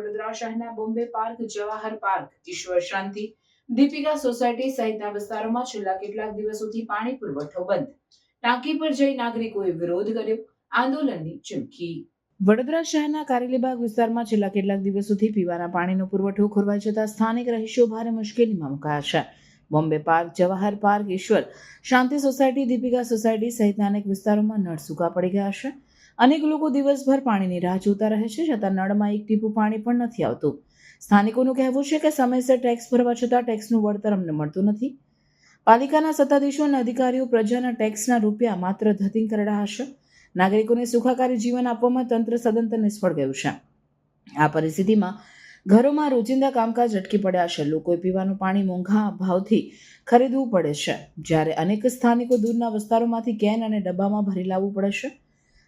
શહેરના Bombay park, Jawahar park ઈશ્વર શાંતિ, Deepika society સહિતના વિસ્તારોમાં છેલ્લા કેટલાક દિવસોથી પાણી પુરવઠો બંધ. ટાંકી પર જઈ નાગરિકોએ વિરોધ કર્યો. આંદોલનની ચીમકી. વડોદરા શહેરના કારેલીબાગ વિસ્તારમાં છેલ્લા કેટલાક દિવસોથી પીવાના પાણીનો પુરવઠો ખોરવાઈ જતા સ્થાનિક રહીશો ભારે મુશ્કેલીમાં મુકાયા છે. બોમ્બે પાર્ક, જવાહર પાર્ક, ઈશ્વર શાંતિ સોસાયટી, દીપિકા સોસાયટી સહિતના અનેક વિસ્તારોમાં નળ સૂકા પડી ગયા છે. અનેક લોકો દિવસભર પાણીની રાહ જોતા રહે છે, છતાં નળમાં એક ટીપું પાણી પણ નથી આવતું. સ્થાનિકોનું કહેવું છે કે સમયસર ટેક્સ ભરવા છતાં ટેક્સનું વળતર અમને મળતું નથી. પાલિકાના સત્તાધીશો અને અધિકારીઓ પ્રજાના ટેક્સના રૂપિયા માત્ર ધતિંગ કરડા હશે. નાગરિકોને સુખાકારી જીવન આપવામાં તંત્ર સદંતર નિષ્ફળ ગયું છે. આ પરિસ્થિતિમાં ઘરોમાં રોજિંદા કામકાજ અટકી પડ્યા છે. લોકોએ પીવાનું પાણી મોંઘા ભાવથી ખરીદવું પડે છે. જ્યારે અનેક સ્થાનિકો દૂરના વિસ્તારોમાંથી કેન અને ડબ્બામાં ભરી લાવવું પડે છે.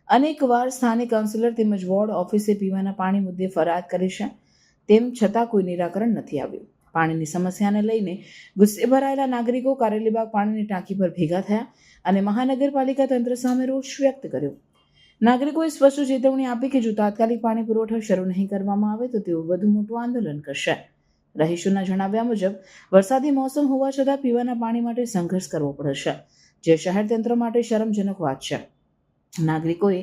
અનેક વાર સ્થાનિક કાઉન્સિલર તેમજ વોર્ડ ઓફિસે પીવાના પાણી મુદ્દે ફરિયાદ કરી છે. તેમ છતાં કોઈ નિરાકરણ નથી આવ્યું. પાણીની સમસ્યાને લઈને ગુસ્સે ભરાયેલા નાગરિકો કારેલીબાગ પાણીની ટાંકી પર ભેગા થયા અને મહાનગરપાલિકા તંત્ર સામે રોષ વ્યક્ત કર્યો. નાગરિકોએ સ્પષ્ટ ચેતવણી આપી કે જો તાત્કાલિક પાણી પુરવઠો શરૂ નહીં કરવામાં આવે તો તેઓ વધુ મોટું આંદોલન કરશે. રહીશોના જણાવ્યા મુજબ, વરસાદી મોસમ હોવા છતાં પીવાના પાણી માટે સંઘર્ષ કરવો પડશે જે શહેર તંત્ર માટે શરમજનક વાત છે. નાગરિકોએ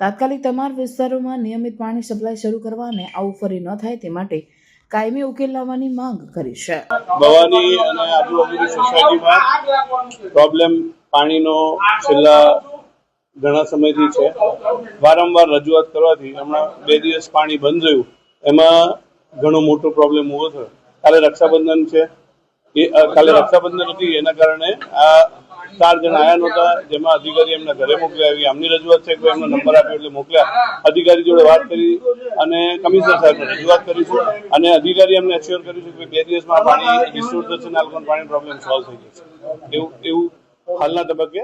તાત્કાલિક તમામ વિસ્તારોમાં નિયમિત પાણી સપ્લાય શરૂ કરવા અને આવું ફરી ન થાય તે માટે કાયમી ઉકેલ લાવવાની માંગ કરી છે. ભવાની અને આજુબાજુની સોસાયટીમાં પ્રોબ્લેમ પાણીનો છેલ્લા ઘણા સમયથી છે. વારંવાર રજૂઆત કરવાથી હમણાં બે દિવસ પાણી બંધ રહ્યું. એમાં ઘણો મોટો પ્રોબ્લેમ ઊભો થયો. કાલે રક્ષાબંધન છે. એ, કાલે રક્ષાબંધન હતી, એના કારણે આ ચાર જણ આયા નહોતા, જેમાં અધિકારી એમના ઘરે મોકલ્યા આવી. આમની રજૂઆત છે કે એમનો નંબર આપ્યો એટલે મોકલ્યા. અધિકારી જોડે વાત કરી અને કમિશનર સાહેબને રજૂઆત કરીશું અને અધિકારી અમને એશ્યોર કરીશું કે બે દિવસમાં પાણી રિસ્ટોર થશે અને પાણી પ્રોબ્લેમ સોલ્વ થઈ જશે એવું એવું હાલના તબક્કે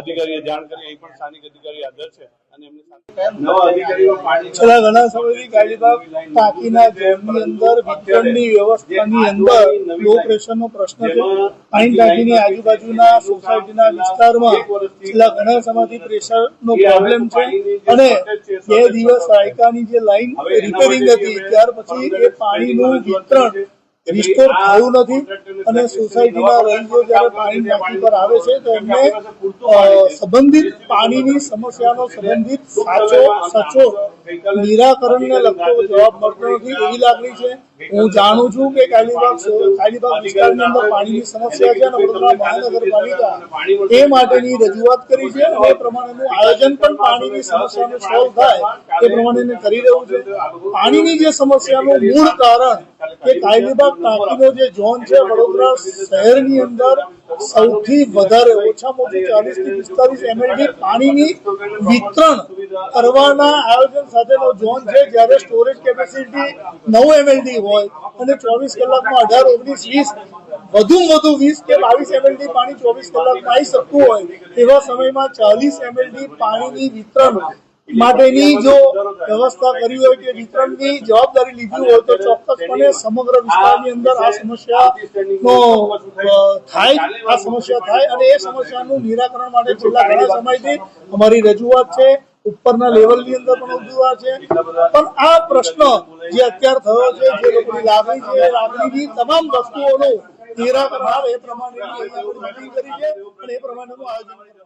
અધિકારીએ જાણ કરી અહીં પણ સ્થાનિક અધિકારી હાજર છે અને એમની સાથે નવા અધિકારીઓ પાણી છેલ્લા ઘણા સમયથી કાળીબાગ ટાંકીના ઝોનની અંદર વિતરણની વ્યવસ્થાની અંદર લો પ્રેશરનો પ્રશ્ન છે. પાણી ટાંકીની આજુબાજુના સોસાયટીના વિસ્તારમાં છેલ્લા ઘણા સમયથી પ્રેશરનો પ્રોબ્લેમ છે. અને બે દિવસ રાયકાની જે લાઈન રિપેરિંગ હતી ત્યાર પછી એ પાણીનું વિતરણ રિસ્ટોર થયું નથી અને સોસાયટીના રહીશો જ્યારે પાણી ટાંકી પર આવે છે તો એમને સંબંધિત પાણીની સમસ્યાનો સંબંધિત સાચો સાચો નિરાકરણને લગતો જવાબ મળતો નથી એવી લાગણી છે. હું જાણું છું કે કાલીબાગ કાલીબાગ વિસ્તારની અંદર પાણીની સમસ્યા છે અને વડોદરા મહાનગરપાલિકા એ માટેની રજૂઆત કરી છે અને એ પ્રમાણેનું આયોજન પણ પાણીની સમસ્યાનું સોલ્વ થાય. એ પ્રમાણે કરી રહ્યું છે. પાણીની જે સમસ્યાનું મૂળ કારણ કે કાયલીબાગ ટાંકીનો જે ઝોન છે વડોદરા શહેરની અંદર સૌથી વધારે ઓછામાં ઓછું ચાલીસથી પિસ્તાલીસ એમએલડી પાણીની વિતરણ કરવાના આયોજન સાથેનો ઝોન છે, જ્યારે સ્ટોરેજ કેપેસિટી નવ એમએલડી હોય અને ચોવીસ કલાકમાં અઢાર, ઓગણીસ, વીસ વધુ વધુ વીસ કે બાવીસ એમએલડી પાણી ચોવીસ કલાકમાં આવી શકતું હોય તેવા સમયમાં ચાલીસ એમએલડી પાણીની વિતરણ માટેની જો વ્યવસ્થા કરી હોય કે વિતરણની જવાબદારી લીધી હોય તો ચોક્કસપણે સમગ્ર વિસ્તારની અંદર આ સમસ્યાનો થાય, આ સમસ્યા થાય અને એ સમસ્યાનું નિરાકરણ માટે છેલ્લા ઘણા સમયથી અમારી રજૂઆત છે, ઉપરના લેવલની અંદર પણ રજૂઆત છે. પણ આ પ્રશ્ન જે અત્યારે થયો છે, જે લોકોની લાગણી છે લાગણીની તમામ વસ્તુઓનું નિરાકરણ એ meeting કરી છે અને એ પ્રમાણેનું આયોજન